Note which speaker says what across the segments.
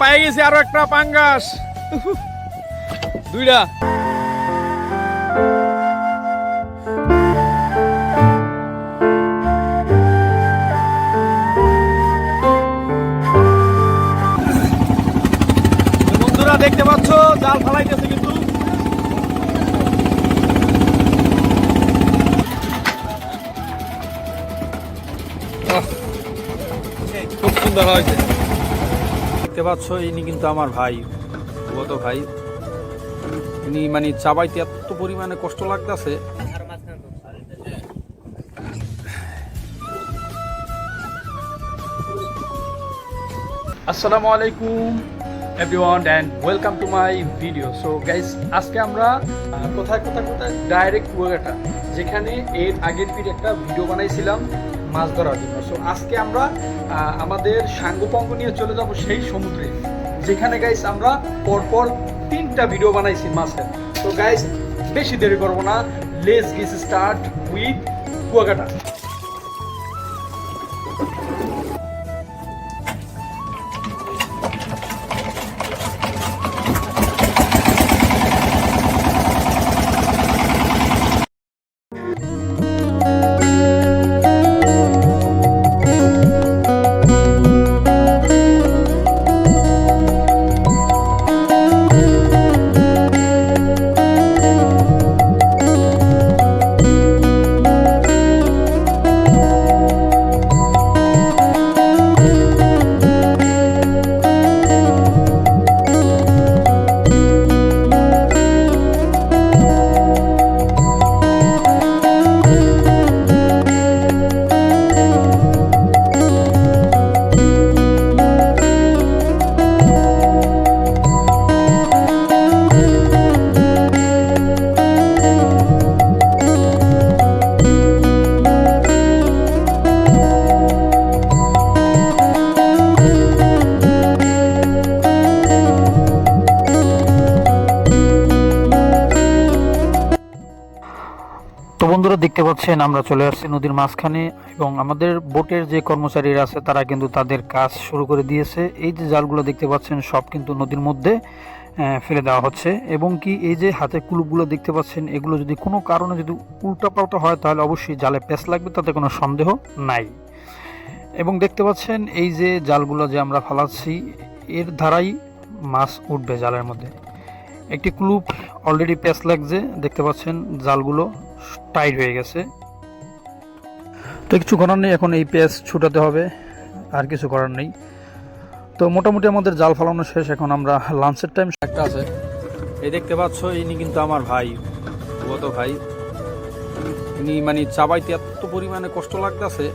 Speaker 1: পাই গেছি আরও একটা পাঙ্গাস। দুইটা। দেখতে পাচ্ছ জাল ফালাইতেছে কিন্তু। খুব সুন্দর হয়েছে। দেখতে পাচ্ছ, ইনি কিন্তু আমার ভাই গত ভাই। ইনি মানে চাবাইতে এত পরিমাণে কষ্ট লাগতেছে। আসসালামু আলাইকুম everyone and welcome to my video so guys আজকে আমরা কোথায় কোথায় কোথায়? ডাইরেক্ট কুয়াকাটা যেখানে এর আগের পিঠ একটা ভিডিও বানাইছিলাম। মাছ ধরার জন্য। সো আজকে আমরা আমাদের সাঙ্গপঙ্গ নিয়ে চলে যাব সেই সমুদ্রে, যেখানে গাইস আমরা পরপর তিনটা ভিডিও বানাইছি মাছের। তো গাইস বেশি দেরি করব না। Let's get start with Kuakata.
Speaker 2: বন্ধুরা দেখতে পাচ্ছেন, আমরা চলে আসছি নদীর মাঝখানে এবং আমাদের বোটের যে কর্মচারীরা আছে, তারা কিন্তু তাদের কাজ শুরু করে দিয়েছে। এই যে জালগুলো দেখতে পাচ্ছেন, সব কিন্তু নদীর মধ্যে ফেলে দেওয়া হচ্ছে এবং কি এই যে হাতে কুলুপগুলো দেখতে পাচ্ছেন, এগুলো যদি কোনো কারণে যদি উল্টাপাল্টা হয়, তাহলে অবশ্যই জালে পেঁচ লাগবে, তাতে কোনো সন্দেহ নাই। এবং দেখতে পাচ্ছেন, এই যে জালগুলো যে আমরা ফালাচ্ছি, এর ধারাই মাছ উঠবে জালের মধ্যে। একটি ক্লুপ অলরেডি প্যাচ লাগছে, দেখতে পাচ্ছেন জালগুলো। টাইট হয়ে গেছে। তো কিছু করার নেই এখন এই পেঁয়াজ ছুটাতে হবে আর কিছু করার নেই। তো মোটামুটি আমাদের জাল ফালানো শেষ এখন আমরা লাঞ্চের টাইম
Speaker 1: একটা আছে। এই দেখতে পাচ্ছ ইনি কিন্তু আমার ভাই গত ভাই। ইনি মানে চাবাইতে এত পরিমাণে কষ্ট লাগতেছে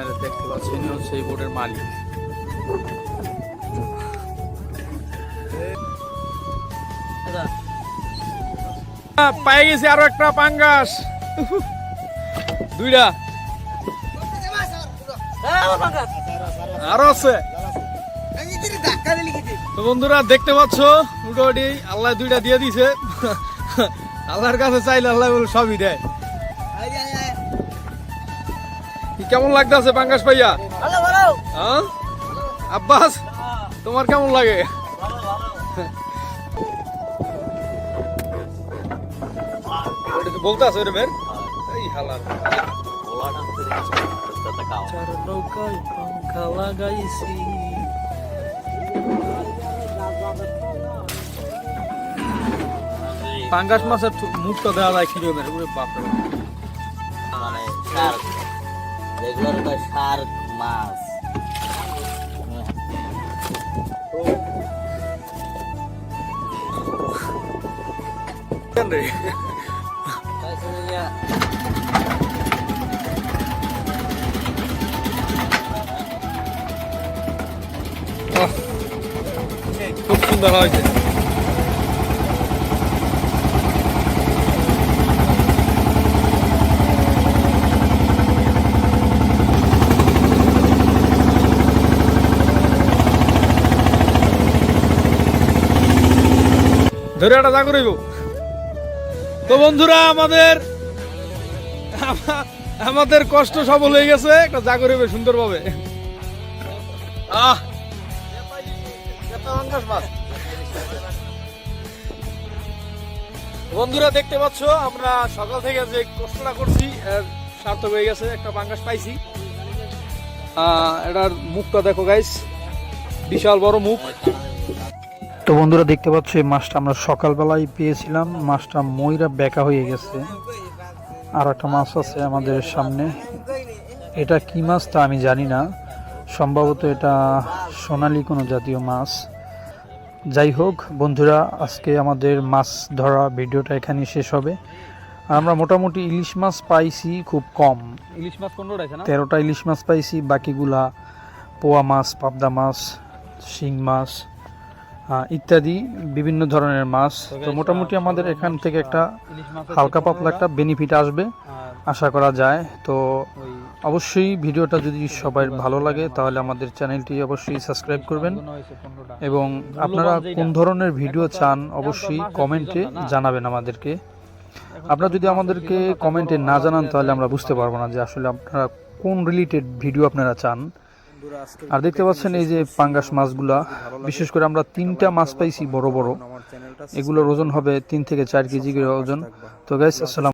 Speaker 1: এনারা দেখতে পাচ্ছেন এই বোর্ডের মালিক। পাই গেছি আরও একটা পাঙ্গাস। দুইটা। আরও আছে। বন্ধুরা, দেখতে পাচ্ছ, মোটামুটি আল্লাহ দুইটা দিয়ে দিছে। আল্লাহর কাছে চাইলে আল্লাহ সবই দেয়। কেমন লাগতেছে পাঙ্গাস ভাইয়া? হ্যাঁ? আব্বাস তোমার কেমন লাগে? বলতে আছে এই লাগাইছি। পাঙ্গাস মাছের মুখটা দেওয়া যায় কিরমের ওরে বাপরে।
Speaker 3: মানে যেগুলোর কয় শার্ক মাছ
Speaker 1: কেন রে আহ, খুব সুন্দর হয়েছে ধরে একটা হইব তো বন্ধুরা, আমাদের আমাদের কষ্ট সফল হয়ে গেছে জাগর হইবে সুন্দরভাবে। আহ! বন্ধুরা, দেখতে পাচ্ছ, আমরা সকাল থেকে যে কষ্টটা করছি সার্থক হয়ে গেছে, একটা পাঙ্গাস পাইছি। এটার মুখটা দেখো গাইস বিশাল বড় মুখ।
Speaker 2: তো বন্ধুরা দেখতে পাচ্ছ এই মাছটা আমরা সকালবেলায় পেয়েছিলাম। মাছটা ময়রা বেকা হয়ে গেছে। আর একটা মাছ আছে আমাদের সামনে। এটা কি মাছ তা আমি জানি না। সম্ভবত এটা সোনালি কোনো জাতীয় মাছ। যাই হোক বন্ধুরা আজকে আমাদের মাছ ধরা ভিডিওটা এখানেই শেষ হবে। আর আমরা মোটামুটি ইলিশ মাছ পাইছি খুব কম।
Speaker 1: ইলিশ মাছ কোনটা
Speaker 2: তেরোটা ইলিশ মাছ পাইছি বাকিগুলা পোয়া মাছ পাবদা মাছ শিং মাছ ইত্যাদি বিভিন্ন ধরনের মাছ। তো মোটামুটি আমাদের এখান থেকে একটা হালকা পাতলা একটা বেনিফিট আসবে, আশা করা যায়। তো অবশ্যই ভিডিওটা যদি সবাই ভালো লাগে, তাহলে আমাদের চ্যানেলটি অবশ্যই সাবস্ক্রাইব করবেন। এবং আপনারা কোন ধরনের ভিডিও চান, অবশ্যই কমেন্টে জানাবেন আমাদেরকে। আপনারা যদি আমাদেরকে কমেন্টে না জানান, তাহলে আমরা বুঝতে পারব না যে আসলে আপনারা কোন রিলেটেড ভিডিও আপনারা চান। আর দেখতে পাচ্ছেন এই যে পাঙ্গাস মাছগুলা বিশেষ করে আমরা তিনটা মাছ পাইছি বড় বড়। এগুলোর ওজন হবে তিন থেকে চার কেজি করে ওজন। তো গাইস আসসালাম